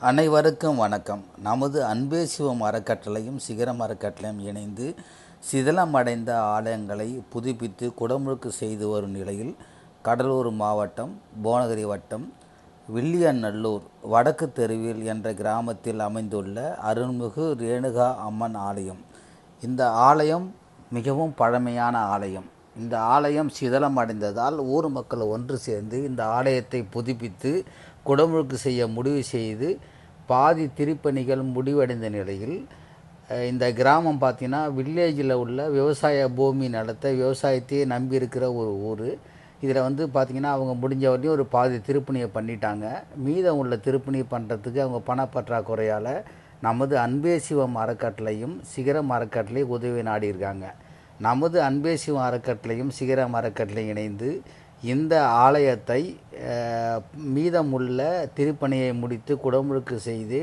அனைவருக்கும் வணக்கம். நமது அன்பே சிவம் அறக்கட்டளையும் சிகரம் அறக்கட்டளையும் இணைந்து சிதிலமடைந்த ஆலயங்களை புதுப்பித்து குடமுழுக்கு செய்து வரும் நிலையில் கடலூர் மாவட்டம் போனகிரி வட்டம் வில்லியநல்லூர் வடக்கு தெருவில் என்ற கிராமத்தில் அமைந்துள்ள அருள்மிகு ரேணுகா அம்மன் ஆலயம். இந்த ஆலயம் மிகவும் பழமையான ஆலயம். இந்த ஆலயம் சிதலமடைந்ததால் ஊர் மக்கள் ஒன்று சேர்ந்து இந்த ஆலயத்தை புதுப்பித்து குடமுழுக்கு செய்ய முடிவு செய்து பாதி திருப்பணிகள் முடிவடைந்த நிலையில் இந்த கிராமம் பார்த்தீங்கன்னா வில்லேஜில் உள்ள விவசாய பூமி நடத்த விவசாயத்தையே நம்பி இருக்கிற ஒரு ஊர். இதில் வந்து பார்த்திங்கன்னா அவங்க முடிஞ்ச வரையும் ஒரு பாதி திருப்பணியை பண்ணிட்டாங்க. மீதம் உள்ள திருப்பணி பண்ணுறதுக்கு அவங்க பணப்பற்றாக்குறையால் நமது அன்பே சிவம் அறக்கட்டளையும் சிகரம் அறக்கட்டளையும் உதவி நாடியிருக்காங்க. நமது அன்பேசிவம் அறக்கட்டளையும் சிகரம் அறக்கட்டளையும் இணைந்து இந்த ஆலயத்தை மீதமுள்ள திருப்பணியை முடித்து குடமுழுக்கு செய்து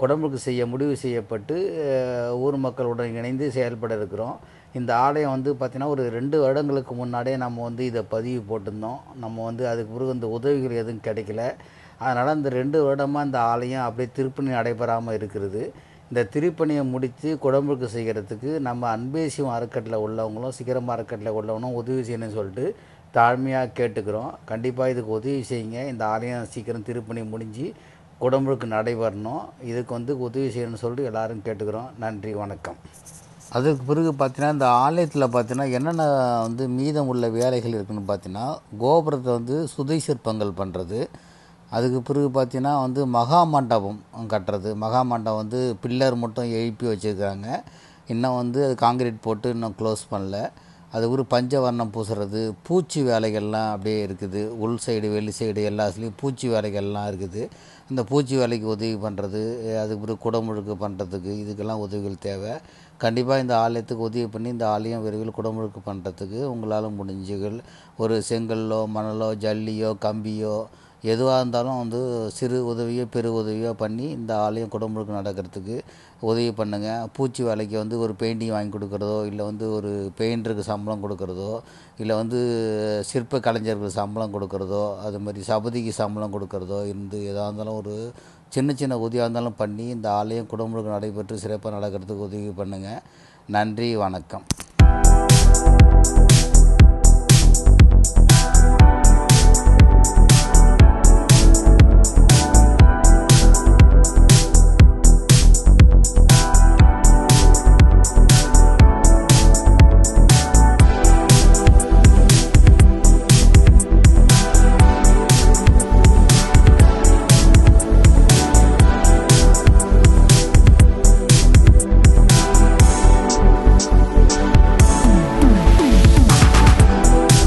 குடமுழுக்கு செய்ய முடிவு செய்யப்பட்டு ஊர் மக்களுடன் இணைந்து செயல்பட இருக்கிறோம். இந்த ஆலயம் வந்து பார்த்திங்கன்னா ஒரு ரெண்டு வருடங்களுக்கு முன்னாடியே நம்ம வந்து இதை பதிவு போட்டிருந்தோம். நம்ம வந்து அதுக்கு பிறகு இந்த உதவிகள் எதுவும் கிடைக்கல. அதனால் இந்த ரெண்டு வருடமாக இந்த ஆலயம் அப்படியே திருப்பணி நடைபெறாமல் இருக்கிறது. இந்த திருப்பணியை முடித்து குடம்புக்கு செய்கிறதுக்கு நம்ம அன்பேசியம் அறக்கட்டில் உள்ளவங்களும் சிகரம் அறக்கட்டில் உள்ளவங்களும் உதவி செய்யணும்னு சொல்லிட்டு தாழ்மையாக கேட்டுக்கிறோம். கண்டிப்பாக இதுக்கு உதவி செய்யுங்க. இந்த ஆலயம் சீக்கிரம் திருப்பணி முடிஞ்சு குடம்புக்கு நடைபெறணும். இதுக்கு வந்து உதவி செய்யணும்னு சொல்லிட்டு எல்லோரும் கேட்டுக்கிறோம். நன்றி வணக்கம். அதுக்கு பிறகு பார்த்தீங்கன்னா இந்த ஆலயத்தில் பார்த்தீங்கன்னா என்னென்ன வந்து மீதம் உள்ள வேலைகள் இருக்குதுன்னு பார்த்தீங்கன்னா கோபுரத்தை வந்து சுதை சிற்பங்கள் பண்ணுறது அதுக்கு பிறகு பார்த்தீங்கன்னா வந்து மகா மண்டபம் கட்டுறது. மகா மண்டபம் வந்து பில்லர் மட்டும் எழுப்பி வச்சுருக்காங்க. இன்னும் வந்து அது காங்கிரீட் போட்டு இன்னும் க்ளோஸ் பண்ணல. அது ஒரு பஞ்சவர்ணம் பூசுறது. பூச்சி வேலைகள்லாம் அப்படியே இருக்குது. உள் சைடு வெளி சைடு எல்லாத்துலேயும் பூச்சி வேலைகள்லாம் இருக்குது. அந்த பூச்சி வேலைக்கு உதவி பண்ணுறது அதுக்கு பிறகு குடமுழுக்கு பண்ணுறதுக்கு இதுக்கெல்லாம் உதவிகள் தேவை. கண்டிப்பாக இந்த ஆலயத்துக்கு உதவி பண்ணி இந்த ஆலயம் விரைவில் குடமுழுக்கு பண்ணுறதுக்கு உங்களால் முடிஞ்சுகள் ஒரு செங்கல்லோ மணலோ ஜல்லியோ கம்பியோ எதுவாக இருந்தாலும் வந்து சிறு உதவியோ பெரு உதவியோ பண்ணி இந்த ஆலயம் குடமுழுக்கு நடக்கிறதுக்கு உதவி பண்ணுங்கள் பூச்சி வேலைக்கு வந்து ஒரு பெயிண்டிங் வாங்கி கொடுக்குறதோ இல்லை வந்து ஒரு பெயிண்டருக்கு சம்பளம் கொடுக்குறதோ இல்லை வந்து சிற்ப கலைஞர்களுக்கு சம்பளம் கொடுக்குறதோ அது மாதிரி சபதிக்கு சம்பளம் கொடுக்குறதோ இருந்து எதாக இருந்தாலும் ஒரு சின்ன சின்ன உதவியாக இருந்தாலும் பண்ணி இந்த ஆலயம் குடமுழுக்கு நடைபெற்று சிறப்பாக நடக்கிறதுக்கு உதவி பண்ணுங்கள் நன்றி வணக்கம்.